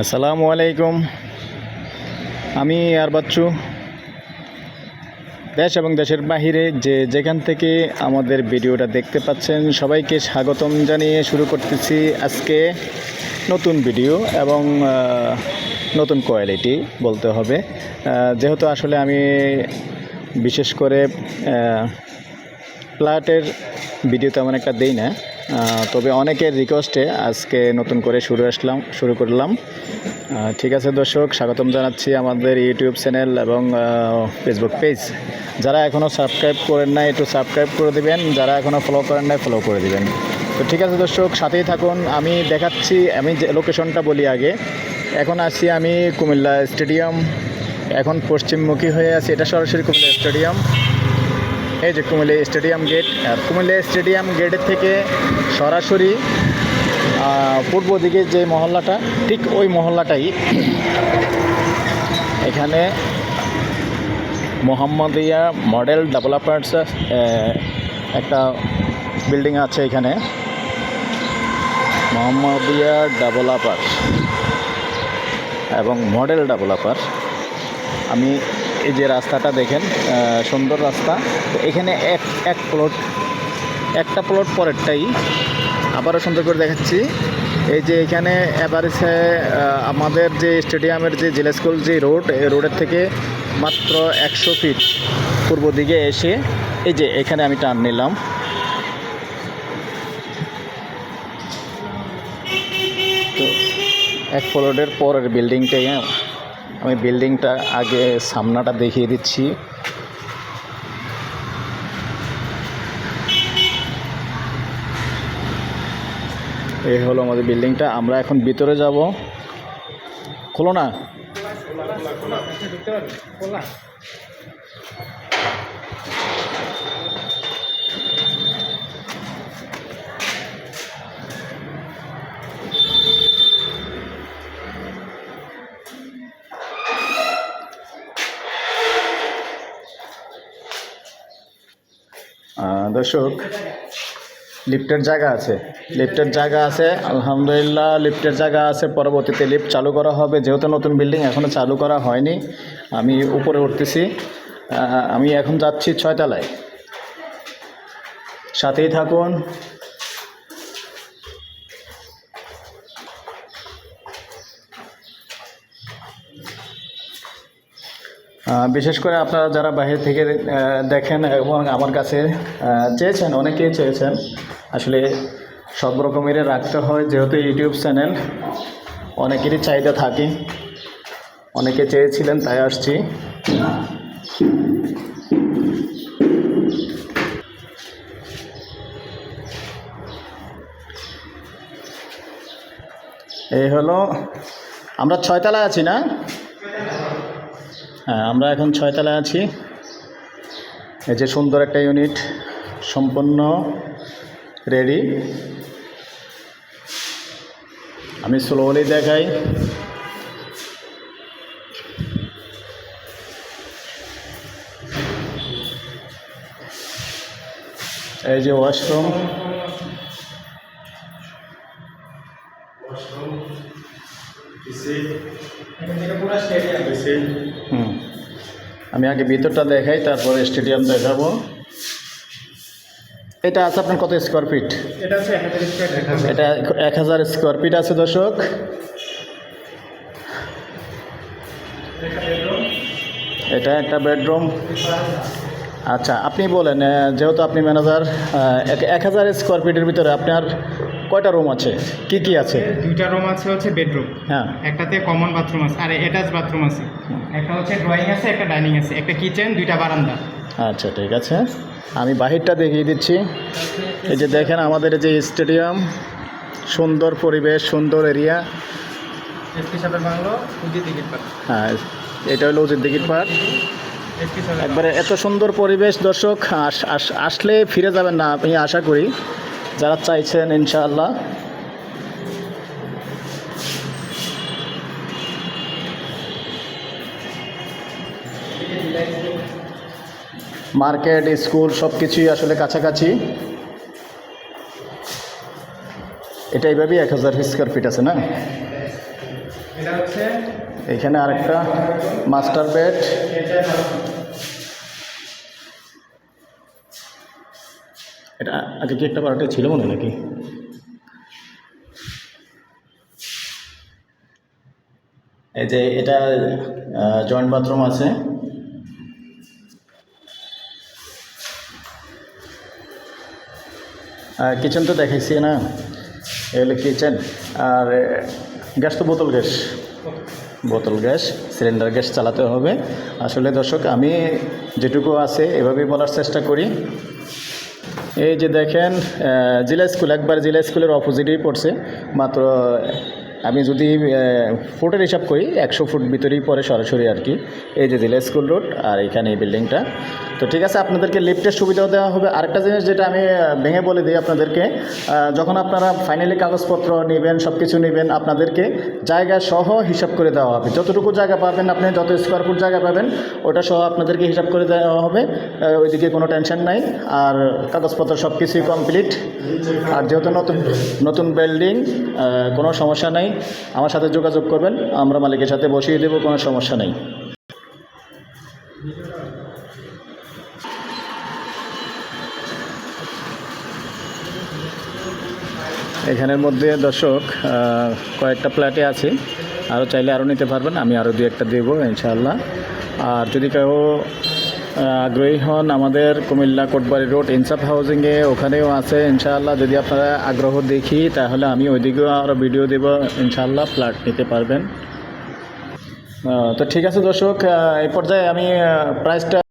আসসালামু আলাইকুম। আমি আর বাচ্চু। দেশ এবং দেশের বাহিরে যে যেখান থেকে আমাদের ভিডিওটা দেখতে পাচ্ছেন, সবাইকে স্বাগতম জানিয়ে শুরু করতেছি আজকে নতুন ভিডিও এবং নতুন কোয়ালিটি বলতে হবে। যেহেতু আসলে আমি বিশেষ করে ফ্ল্যাটের ভিডিও তেমন একটা দেই না। তবে অনেকের রিকোয়েস্টে আজকে নতুন করে শুরু আসলাম, শুরু করলাম। ঠিক আছে দর্শক, স্বাগতম জানাচ্ছি আমাদের ইউটিউব চ্যানেল এবং ফেসবুক পেজ যারা এখনও সাবস্ক্রাইব করেন নাই, একটু সাবস্ক্রাইব করে দিবেন। যারা এখনও ফলো করেন নাই ফলো করে দিবেন। তো ঠিক আছে দর্শক, সাথেই থাকুন। আমি দেখাচ্ছি, আমি যে লোকেশনটা বলি আগে। এখন আছি আমি কুমিল্লা স্টেডিয়াম। এখন পশ্চিমমুখী হয়ে আছি, এটা সরাসরি কুমিল্লা স্টেডিয়াম। এই যে কুমিল্লা স্টেডিয়াম গেট, আর কুমিল্লা স্টেডিয়াম গেটের থেকে সরাসরি পূর্ব দিকে যে মহল্লাটা, ঠিক ওই মহল্লাটাই। এখানে মোহাম্মদিয়া মডেল ডেভেলপার্স একটা বিল্ডিং আছে এখানে। মোহাম্মদিয়া ডেভেলপার এবং মডেল ডেভেলপার আমি এই যে রাস্তাটা দেখেন সুন্দর রাস্তা। এখানে এক এক প্লট একটা প্লট পরেরটাই। আবারও সুন্দর করে দেখাচ্ছি। এই যে এখানে এভারেজে আমাদের যে স্টেডিয়ামের যে জেলা স্কুল যে রোড এই রোডের থেকে মাত্র একশো ফিট পূর্ব দিকে এসে এই যে এখানে আমি টার্ন নিলাম। তো এক ফ্লোরের পরের বিল্ডিংটাই হ্যাঁ আমি বিল্ডিংটা আগে সামনাটা দেখিয়ে দিচ্ছি। এই হলো আমাদের বিল্ডিংটা। আমরা এখন ভিতরে যাব। খোলো না। দর্শক লিফটের জায়গা আছে। লিফটের জায়গা আছে, আলহামদুলিল্লাহ লিফটের জায়গা আছে। পরবর্তীতে লিফট চালু করা হবে। যেহেতু নতুন বিল্ডিং এখনও চালু করা হয়নি, আমি উপরে উঠতেছি। আমি এখন যাচ্ছি ছয়তলায়। সাথেই থাকুন। বিশেষ করে আপনারা যারা বাইরে থেকে দেখেন এবং আমার কাছে চেয়েছেন, অনেকেই চেয়েছেন আসলে সব রকমেরই রাখতে হয়। যেহেতু ইউটিউব চ্যানেল, অনেকেরই চাহিদা থাকে। অনেকে চেয়েছিলেন, তাই আসছি। এই হলো, আমরা ছয়তলায় আছি না? হ্যাঁ আমরা এখন ছয়তলায় আছি। এই যে সুন্দর একটা ইউনিট, সম্পূর্ণ রেডি আমি স্লোলি দেখাই। এই যে ওয়াশরুম হুম। আমি আগে ভিতরটা দেখাই তারপরে স্টেডিয়াম দেখাবো। এটা আছে আপনার কত স্কোয়ার ফিট এটা এক হাজার স্কোয়ার ফিট আছে দর্শক। এটা একটা বেডরুম আচ্ছা আপনি বলেন যেহেতু আপনি ম্যানেজার এক হাজার স্কোয়ার ফিটের ভিতরে আপনার কয়টা রুম আছে? কি কি আছে? দুইটা রুম আছে হচ্ছে বেডরুম হ্যাঁ। একটাতে কমন বাথরুম আছে আর অ্যাটাচ বাথরুম আছে। একটা হচ্ছে ড্রয়িং আছে একটা ডাইনিং আছে একটা কিচেন দুইটা বারান্দা। আচ্ছা ঠিক আছে। আমি বাহিরটা দেখিয়ে দিচ্ছি। এই যে দেখেন আমাদের এই যে স্টেডিয়াম সুন্দর পরিবেশ সুন্দর এরিয়া। হ্যাঁ এটা হলো উজির দিঘির পাড়। একবারে এত সুন্দর পরিবেশ দর্শক আস- আস- আসলে ফিরে যাবেন না আমি আশা করি। যারা চাইছেন ইনশাআল্লাহ। মার্কেট স্কুল সব কিছুই আসলে কাছাকাছি। এটা এইভাবেই এক হাজার স্কোয়ার ফিট আছে না? এখানে আরেকটা মাস্টার বেড এটা আগে কি একটা পার্টে ছিল মনে নাকি? এই যে এটা জয়েন্ট বাথরুম আছে। কিচেন তো দেখাইছি, না? এগুলো কিচেন আর গ্যাস তো বোতল গ্যাস। বোতল গ্যাস সিলিন্ডার গ্যাস চালাতে হবে। আসলে দর্শক, আমি যেটুকু আছে এভাবেই বলার চেষ্টা করি। এই যে দেখেন জিলা জেলা স্কুল, একবার জেলা স্কুলের অপোজিটেই পড়ছে, মাত্র আমি যদি ফুটের হিসাব করি, একশো ফুট ভিতরেই পরে সরাসরি আর কি। এই যে জেলা স্কুল রোড আর এখানে এই বিল্ডিংটা তো ঠিক আছে, আপনাদেরকে লিফটের সুবিধাও দেওয়া হবে। আরেকটা জিনিস যেটা আমি ভেঙে বলে দিই আপনাদেরকে যখন আপনারা ফাইনালি কাগজপত্র নেবেন সব কিছু নেবেন, আপনাদেরকে জায়গা সহ হিসাব করে দেওয়া হবে। যতটুকু জায়গা পাবেন আপনি, যত স্কোয়ার ফুট জায়গা পাবেন, ওটা সহ আপনাদেরকে হিসাব করে দেওয়া হবে। ওইদিকে কোনো টেনশন নাই। আর কাগজপত্র সব কিছুই কমপ্লিট আর যেহেতু নতুন নতুন বিল্ডিং কোনো সমস্যা নাই। আমার সাথে যোগাযোগ করবেন, আমরা মালিকের সাথে বসিয়ে দেবো, কোনো সমস্যা নেই। এখানের মধ্যে দর্শক কয়েকটা প্ল্যাটে আছে। আরও চাইলে আরও নিতে পারবেন, আমি আরও দু একটা দেবো, ইনশাআল্লাহ। আর যদি কেউ আগ্রহী হন আমাদের কুমিল্লা কোটবাড়ি রোড ইনসাফ হাউজিংয়ে। ওখানেও আছে, ইনশাআল্লাহ। যদি আপনারা আগ্রহ দেখি, তাহলে আমি ওইদিকেও আরও ভিডিও দেব, ইনশাআল্লাহ ফ্ল্যাট নিতে পারবেন। তো ঠিক আছে দর্শক এই পর্যায়ে আমি প্রাইসটা